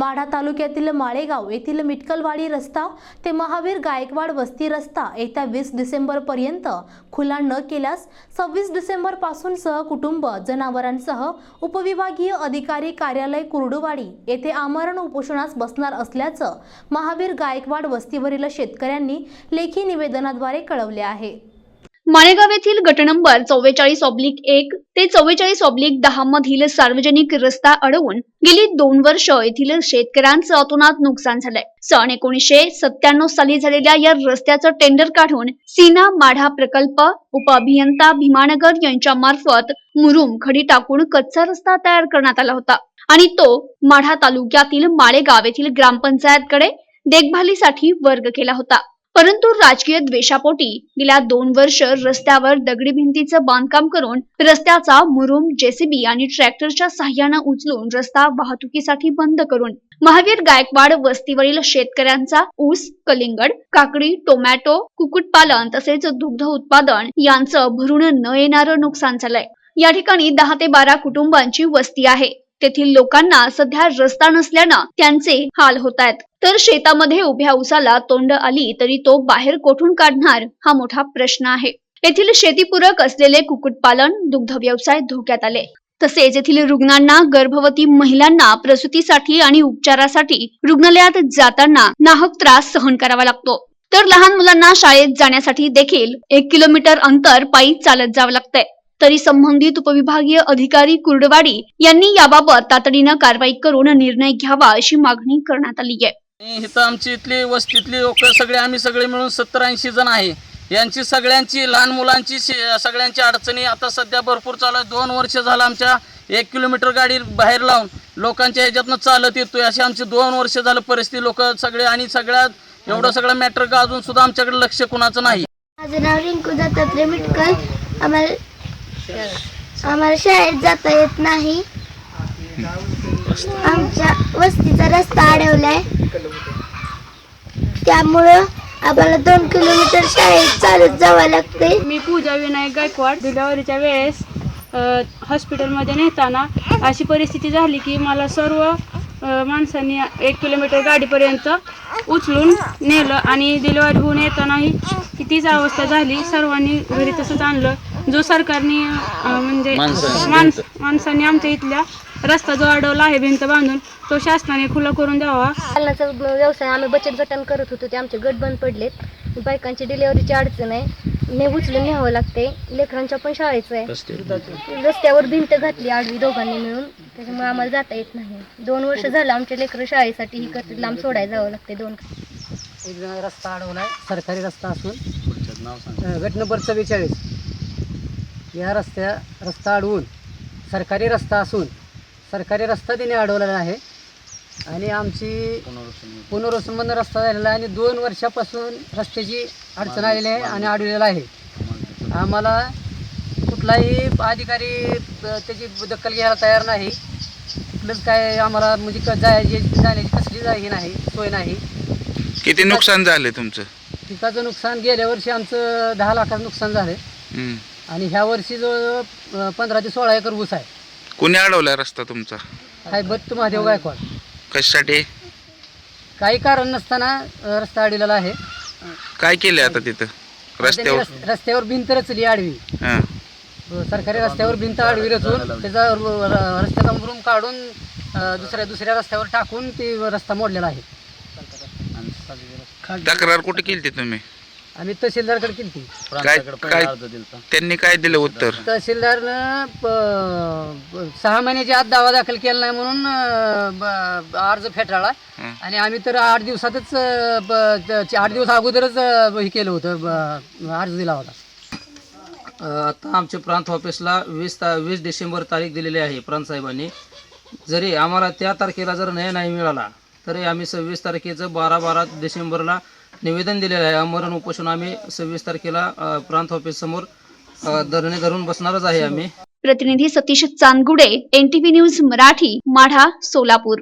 माढा तालुक्यातील माळेगाव येथील मिटकलवाडी रस्ता ते महावीर गायकवाड वस्ती रस्ता येत्या वीस डिसेंबर पर्यंत खुला न केल्यास सव्वीस डिसेंबरपासून सहकुटुंब जनावरांसह उपविभागीय अधिकारी कार्यालय कुर्डुवाडी येथे आमरण उपोषणास बसणार असल्याचं महावीर गायकवाड वस्तीवरील शेतकऱ्यांनी लेखी निवेदनाद्वारे कळवले आहे. माळेगाव येथील गट नंबर चव्वेचाळीस ऑब्लिक एक ते चव्वेचाळीस ऑब्लिक दहा मधील सार्वजनिक रस्ता अडवून गेली दोन वर्ष येथील शेतकऱ्यांचं अतोनात नुकसान झालंय. सन एकोणीसशे सत्त्याण्णव साली झालेल्या या रस्त्याचं टेंडर काढून सीना माढा प्रकल्प उपअभियंता भीमानगर यांच्या मार्फत मुरुम खडी टाकून कच्चा रस्ता तयार करण्यात आला होता. आणि तो माढा तालुक्यातील माळेगाव येथील ग्रामपंचायतकडे देखभालीसाठी वर्ग केला होता. परंतु राजकीय द्वेषापोटी गेल्या दोन वर्ष रस्त्यावर दगडी भिंतीचं बांधकाम करून रस्त्याचा मुरुम जेसीबी आणि ट्रॅक्टरच्या सहाय्यानं उचलून रस्ता वाहतुकीसाठी बंद करून महावीर गायकवाड वस्तीवरील शेतकऱ्यांचा ऊस कलिंगड काकडी टोमॅटो कुक्कुटपालन तसेच दुग्ध उत्पादन यांचं भरून न येणारं नुकसान झालंय. या ठिकाणी दहा ते बारा कुटुंबांची वस्ती आहे. तेथील लोकांना सध्या रस्ता नसल्यानं त्यांचे हाल होत आहेत तर शेतामध्ये उभ्या उसाला तोंड आली तरी तो बाहेर कोठून काढणार हा मोठा प्रश्न आहे. येथील शेतीपूरक असलेले कुक्कुटपालन दुग्ध व्यवसाय धोक्यात आले. तसेच येथील रुग्णांना गर्भवती महिलांना प्रसूतीसाठी आणि उपचारासाठी रुग्णालयात जाताना नाहक त्रास सहन करावा लागतो. तर लहान मुलांना शाळेत जाण्यासाठी देखील एक किलोमीटर अंतर पायी चालत जावं लागतंय. तरी संबंधित उपविभागीय अधिकारी कुर्डवाडी यांनी याबाबत तातडीनं कारवाई करून निर्णय घ्यावा अशी मागणी करण्यात आली आहे. इथं आमची इथली वस्तीतली लोक सगळे आम्ही सगळे मिळून सत्तर ऐंशी जण आहे. यांची सगळ्यांची लहान मुलांची सगळ्यांची अडचणी आता सध्या भरपूर चालू आहे दोन वर्ष झालं आमच्या एक किलोमीटर गाडी बाहेर लावून लोकांच्या ह्याच्यातनं चालत येतोय. अशी आमची दोन वर्ष झालं परिस्थिती. लोक सगळे आणि सगळ्यात एवढं सगळं मॅटर अजून सुद्धा आमच्याकडे लक्ष कुणाचं नाही. माझं नाव रिंकू दत्तात्रय मिटकल. आम्हाला आम्हाला शाळेत जाता येत नाही. आमच्या वस्तीचा रस्ता अडवलाय. त्यामुळं आम्हाला दोन किलोमीटर शाळेत चालत जावं लागते मी पूजा विनायक गायकवाड डिलेवरीच्या वेळेस हॉस्पिटलमध्ये नेताना अशी परिस्थिती झाली की मला सर्व माणसांनी एक किलोमीटर गाडीपर्यंत उचलून नेलं आणि डिलेवरी होऊन येतानाही तीच अवस्था झाली. सर्वांनी घरी तसंच आणलं. जो सरकारने अ, म्हणजे माणसाने, माणस माणसांनी आमच्या इथल्या रस्ता जो अडवला आहे भिंत बांधून तो शासनाने खुला करून द्यावा. पालनाचा व्यवसाय आम्ही बचत गटान करत होतो ते आमचे गट बंद पडलेत. बायकांची डिलिव्हरीची अडचण आहे. ने उचलून न्यावं लागते. लेकरांच्या पण शाळेचं आहे. रस्त्यावर. भिंत घातली आडवी दोघांनी मिळून. त्याच्यामुळे आम्हाला जाता येत नाही. दोन वर्ष झालं आमच्या लेकरं शाळेसाठी ही करते लांब सोडायला जावं लागते दोन एक रस्ता अडवलाय सरकारी रस्ता असून. अ, गट नंबर चव्वेचाळीस. या रस्त्या रस्ता अडवून सरकारी रस्ता असून सरकारी रस्ता त्याने अडवलेला आहे. आणि आमची पुनर्वसनबंद रस्ता झालेला आहे आणि दोन वर्षापासून रस्त्याची अडचण आलेली आहे आणि अडवलेला आहे. आम्हाला कुठलाही अधिकारी त्याची दखल घ्यायला तयार नाही. कुठलंच काय आम्हाला म्हणजे क- जायची जाण्याची कसली जागी नाही सोय नाही. किती नुकसान झालं तुमचं? पिकाचं नुकसान गेल्या वर्षी आमचं दहा लाखाचं नुकसान झालं. आणि ह्या वर्षी जवळ पंधरा ते सोळा एकर ऊस आहे. कुणी अडवला रस्ता तुमचा? हाय बत्त महादेव गायकवाड. कशासाठी? काही कारण नसताना अं, रस्ता अडलेला आहे. काय केले आता तिथं? त्यांनी रस्त्यावर? रस- रस्त्यावर भिंत रचली आडवी. हा. अं, सरकारी रस्त्यावर भिंत आडवी रचून त्याचा र- र- रस्त्याचा मुरुम काढून अं, दुसऱ्या दुसऱ्या रस्त्यावर टाकून ते रस्ता मोडलेला आहे. तक्रार कुठे केली तुम्ही? आम्ही तहसीलदारकडे केली ती. काय काय त्यांनी काय दिलं उत्तर? तहसीलदारनं प- प- सहा महिन्याच्या आत दावा दाखल केला नाही म्हणून अं, ब- अर्ज फेटाळला. हं. आणि आम्ही तर आठ दिवसातच अं, ब- त- आठ दिवस अगोदरच अं, हे केलं होतं ब- अर्ज दिला होता. आता आमच्या प्रांत ऑफिसला वीस ता वीस डिसेंबर तारीख दिलेली आहे प्रांत साहेबांनी. जरी आम्हाला त्या तारखेला जर न्याय नाही मिळाला तरी आम्ही सव्वीस तारखेचं बारा बारा डिसेंबरला निवेदन दिलेलं आहे. आमरण उपोषण आम्ही सव्वीस तारखेला प्रांत ऑफिस समोर धरणे धरून बसणारच आहे आम्ही. प्रतिनिधी सतीश चांदगुडे एनटीव्ही न्यूज मराठी माढा सोलापूर.